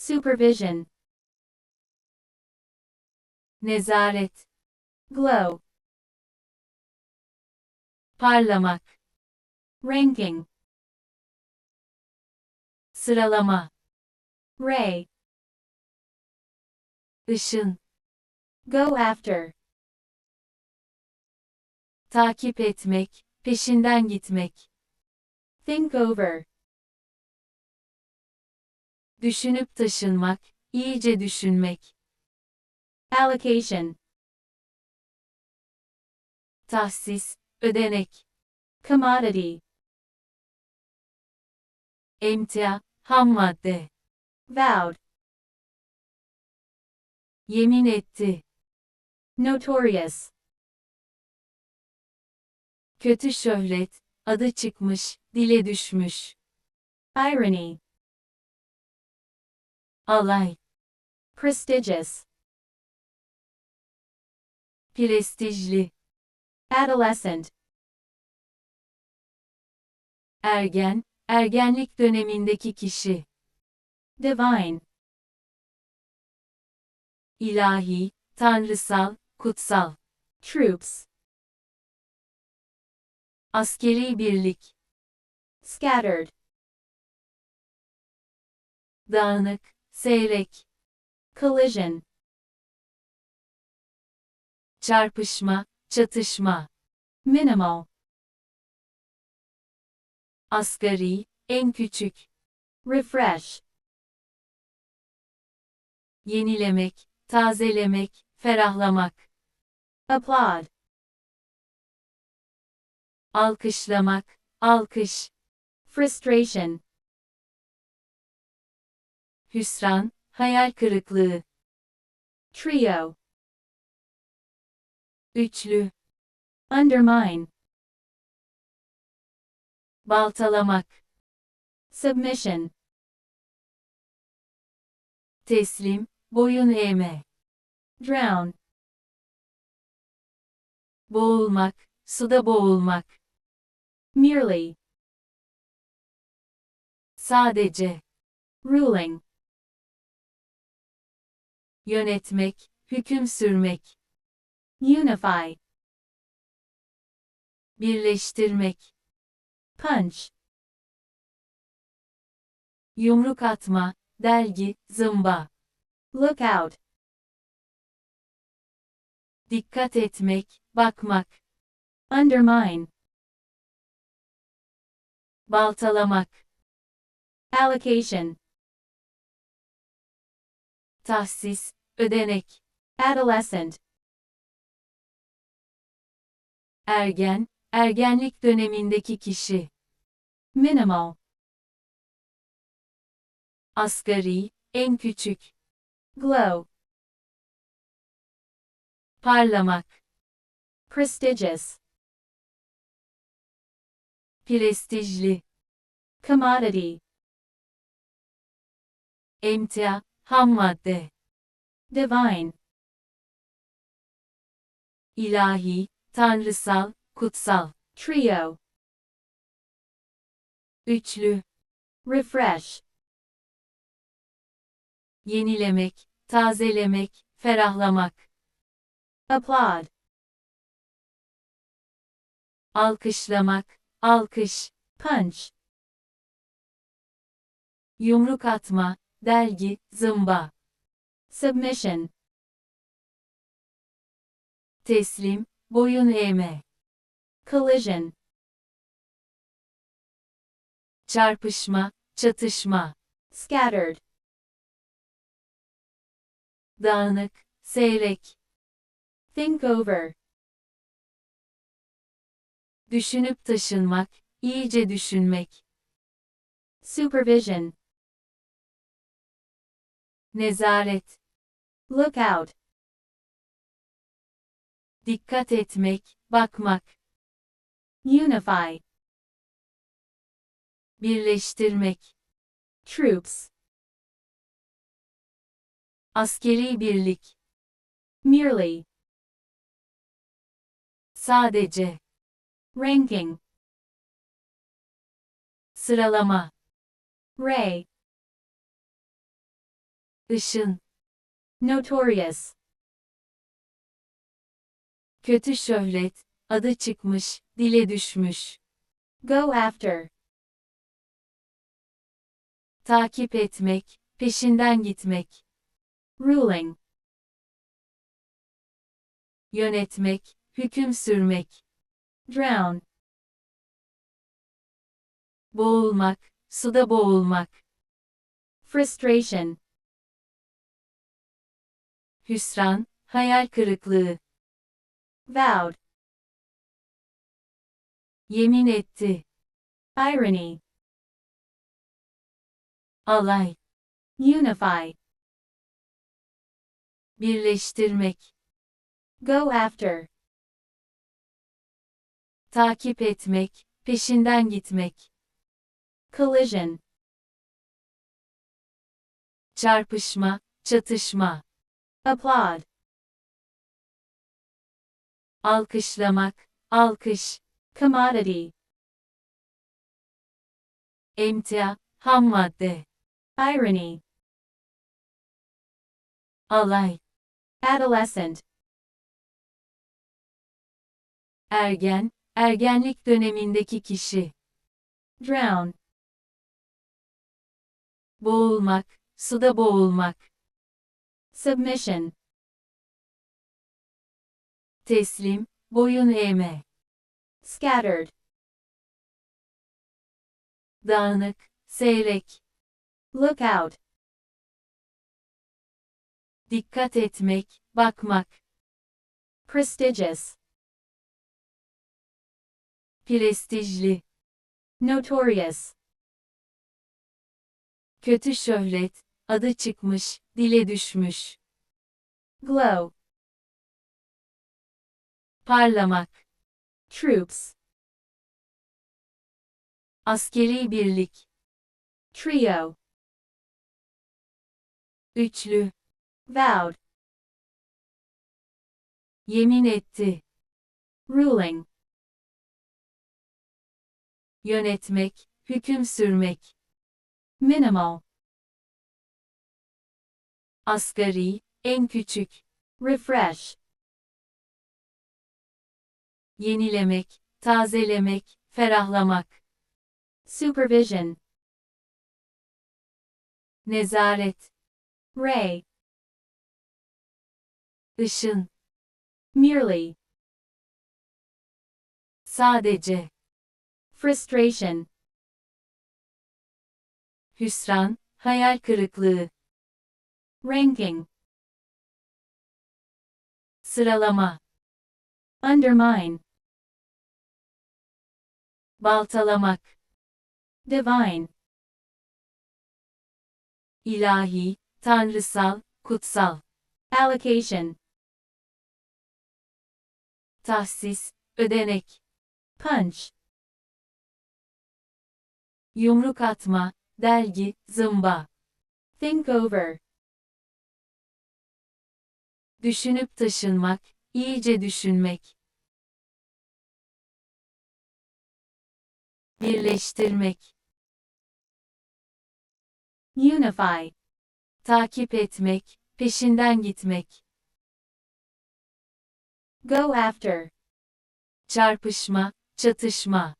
supervision, nezaret, glow, parlamak, ranking, sıralama, ray, ışın, go after, takip etmek, peşinden gitmek, think over, düşünüp taşınmak, iyice düşünmek, allocation, tahsis, ödenek, commodity, emtia, ham madde, vowed, yemin etti, notorious, kötü şöhret, adı çıkmış, dile düşmüş, irony, alay, prestigious, prestijli, adolescent, ergen, ergenlik dönemindeki kişi, divine, ilahi, tanrısal, kutsal, troops, askeri birlik, scattered, dağınık, seyrek, collision, çarpışma, çatışma, minimal, asgari, en küçük, refresh, yenilemek, tazelemek, ferahlamak, applaud, alkışlamak, alkış, frustration, hüsran, hayal kırıklığı, trio, üçlü, undermine, baltalamak, submission, teslim, boyun eğme, drown, boğulmak, suda boğulmak, merely, sadece, ruling, yönetmek, hüküm sürmek, unify, birleştirmek, punch, yumruk atma, dergi, zımba, look out, dikkat etmek, bakmak, undermine, baltalamak, allocation, tahsis, ödenek, adolescent, ergen, ergenlik dönemindeki kişi, minimal, asgari, en küçük, glow, parlamak, prestigious, prestijli, commodity, emtia, ham madde, divine, ilahi, tanrısal, kutsal, trio, üçlü, refresh, yenilemek, tazelemek, ferahlamak, applaud, alkışlamak, alkış, punch, yumruk atma, dergi, zımba, submission, teslim, boyun eğme, collision, çarpışma, çatışma, scattered, dağınık, seyrek, think over, düşünüp taşınmak, iyice düşünmek, supervision, nezaret, look out, dikkat etmek, bakmak, unify, birleştirmek, troops, askeri birlik, merely, sadece, ranking, sıralama, ray, ışın, Notorious. kötü şöhret, adı çıkmış, dile düşmüş. Go after. Takip etmek, peşinden gitmek, Ruling. yönetmek, hüküm sürmek, Drown. boğulmak, suda boğulmak, Frustration. Hüsran, hayal kırıklığı, Vowed. yemin etti, Irony. alay, Unify. birleştirmek, Go after. takip etmek, peşinden gitmek, Collision. çarpışma, çatışma, Applaud. alkışlamak, alkış, Commodity. emtia, ham madde, Irony. alay, Adolescent. ergen, ergenlik dönemindeki kişi, Drown. boğulmak, suda boğulmak, Submission. teslim, boyun eğme, Scattered. dağınık, seyrek, Look out. dikkat etmek, bakmak, Prestigious. prestijli, Notorious. kötü şöhret, adı çıkmış, dile düşmüş, Glow. parlamak, Troops. askeri birlik, Trio. üçlü, Vowed. yemin etti, Ruling. yönetmek, hüküm sürmek, Minimal. Asgari, en küçük, Refresh. yenilemek, tazelemek, ferahlamak, Supervision. nezaret, Ray. ışın, Merely. sadece, Frustration. hüsran, hayal kırıklığı, Ranking. sıralama, Undermine. baltalamak, Divine. ilahi, tanrısal, kutsal, Allocation. tahsis, ödenek, Punch. yumruk atma, delgi, zımba, Think over. Düşünüp taşınmak, iyice düşünmek, birleştirmek, Unify. takip etmek, peşinden gitmek, Go after. çarpışma, çatışma,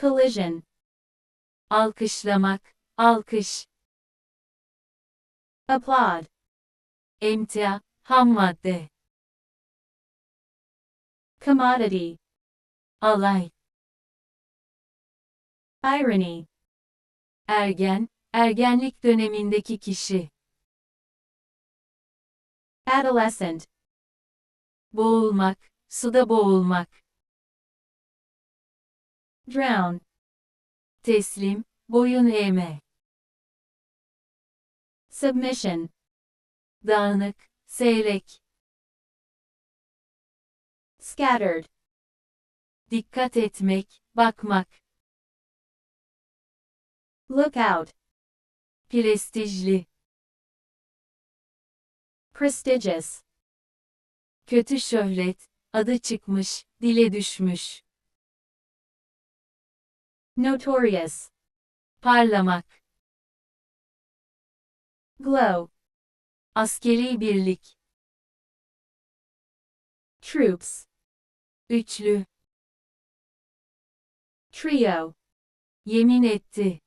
Collision. alkışlamak, alkış, Applaud. Emtia, ham madde, Commodity. alay, Irony. ergen, ergenlik dönemindeki kişi, Adolescent. boğulmak, suda boğulmak, Drown. teslim, boyun eğme, Submission. Dağınık, seyrek, Scattered. dikkat etmek, bakmak, Look out. prestijli, Prestigious. kötü şöhret, adı çıkmış, dile düşmüş, Notorious. parlamak, glow, askeri birlik, troops, üçlü, trio, yemin etti,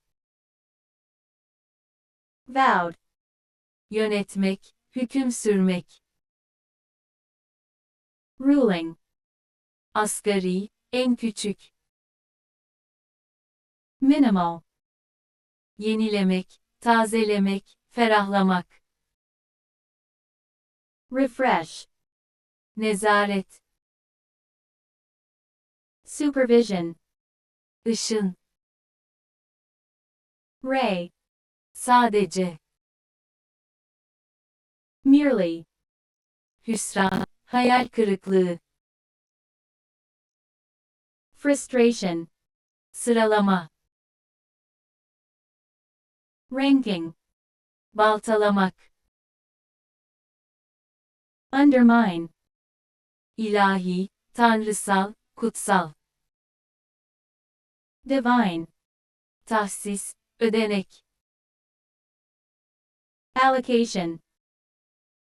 vowed, yönetmek, hüküm sürmek, ruling, asgari, en küçük, minimal, yenilemek, tazelemek, ferahlamak, refresh, nezaret, supervision, ışın, ray, sadece, merely, hüsran, hayal kırıklığı, frustration, sıralama, ranking, baltalamak, undermine, ilahi, tanrısal, kutsal, divine, tahsis, ödenek, allocation,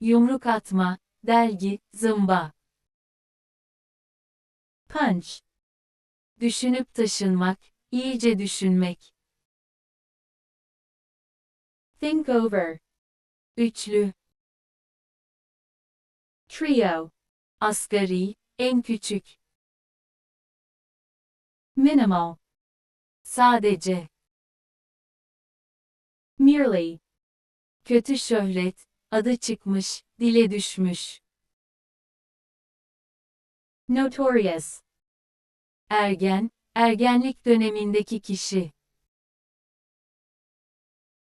yumruk atma, delgi, zımba, punch, düşünüp taşınmak, iyice düşünmek, think over, üçlü, trio, asgari, en küçük, minimal, sadece, merely, kötü şöhret, adı çıkmış, dile düşmüş, notorious, ergen, ergenlik dönemindeki kişi,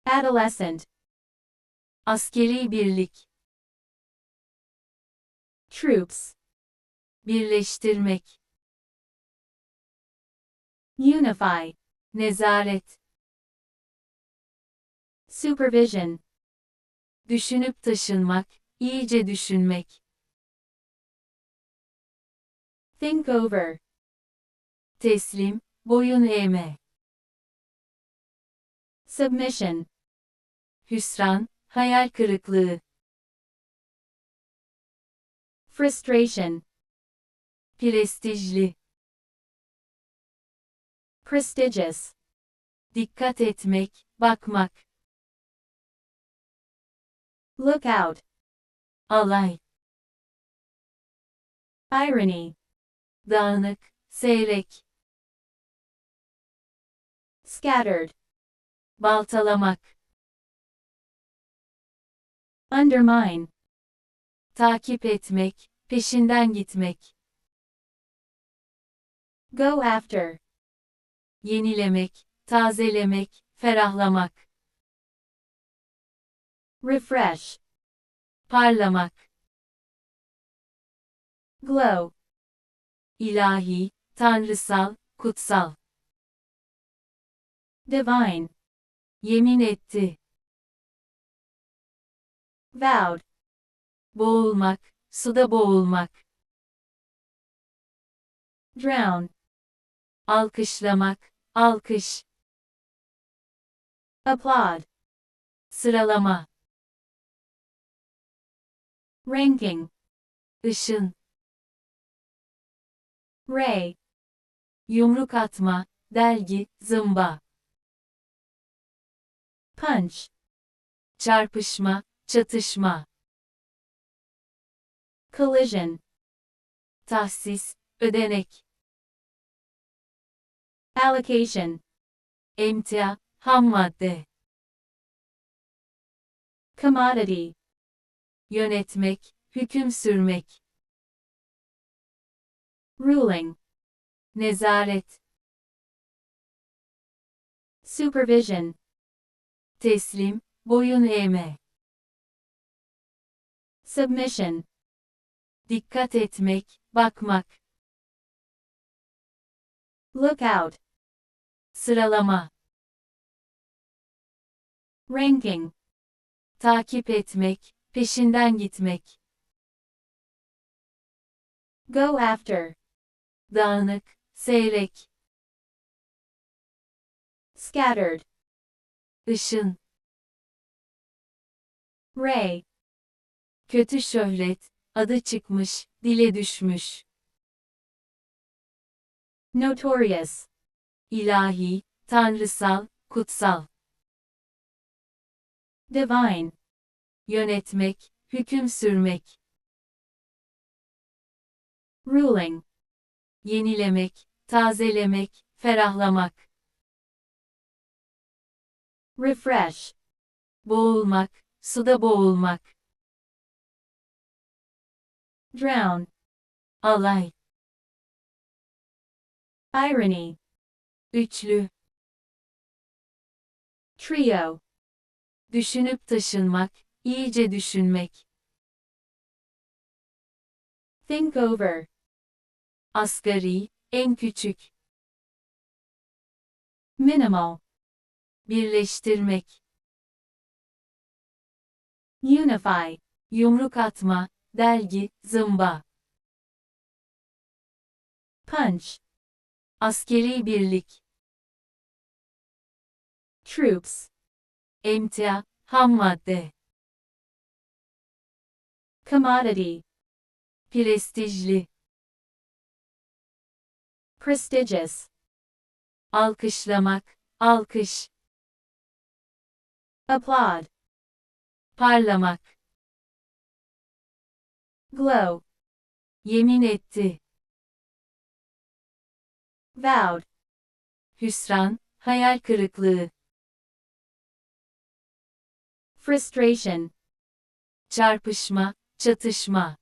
adolescent, askeri birlik, troops, birleştirmek, unify, nezaret, supervision, düşünüp taşınmak, iyice düşünmek, think over, teslim, boyun eğme, submission, hüsran, hayal kırıklığı, frustration, prestijli, prestigious, dikkat etmek, bakmak, look out, alay, irony, dağınık, seyrek, scattered, baltalamak, undermine, takip etmek, peşinden gitmek, go after, yenilemek, tazelemek, ferahlamak, refresh, parlamak, glow, ilahi, tanrısal, kutsal, divine, yemin etti, vowed, boğulmak, suda boğulmak, drown, alkışlamak, alkış, applaud, sıralama, ranking, ışın, ray, yumruk atma, delgi, zımba, punch, çarpışma, çatışma, collision, tahsis, ödenek, allocation, emtia, ham madde, commodity, yönetmek, hüküm sürmek, ruling, nezaret, supervision, teslim, boyun eğme, submission, dikkat etmek, bakmak, look out, sıralama, ranking, takip etmek, peşinden gitmek, go after, dağınık, seyrek, scattered, ışın, Ray. Kötü şöhret, adı çıkmış, dile düşmüş. Notorious. İlahi, tanrısal, kutsal. Divine. Yönetmek, hüküm sürmek. Ruling. Yenilemek, tazelemek, ferahlamak. Refresh. Boğulmak, suda boğulmak. Drown. Alay, Irony. üçlü, Trio. düşünüp taşınmak, iyice düşünmek. Think over. Asgari, en küçük, Minimal. birleştirmek, Unify. yumruk atma, delgi, zımba. Punch. Askeri birlik, Troops. emtia, ham madde, Commodity. prestijli, Prestigious. alkışlamak, alkış, Applaud. parlamak, Glow. yemin etti, Vowed. hüsran, hayal kırıklığı, Frustration. çarpışma, çatışma,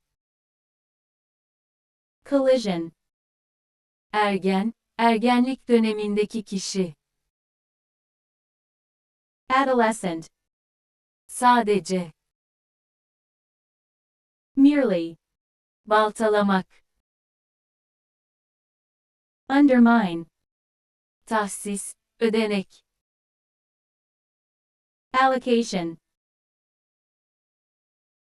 Collision. ergen, ergenlik dönemindeki kişi, Adolescent. sadece, Merely. baltalamak, Undermine. tahsis, ödenek, Allocation.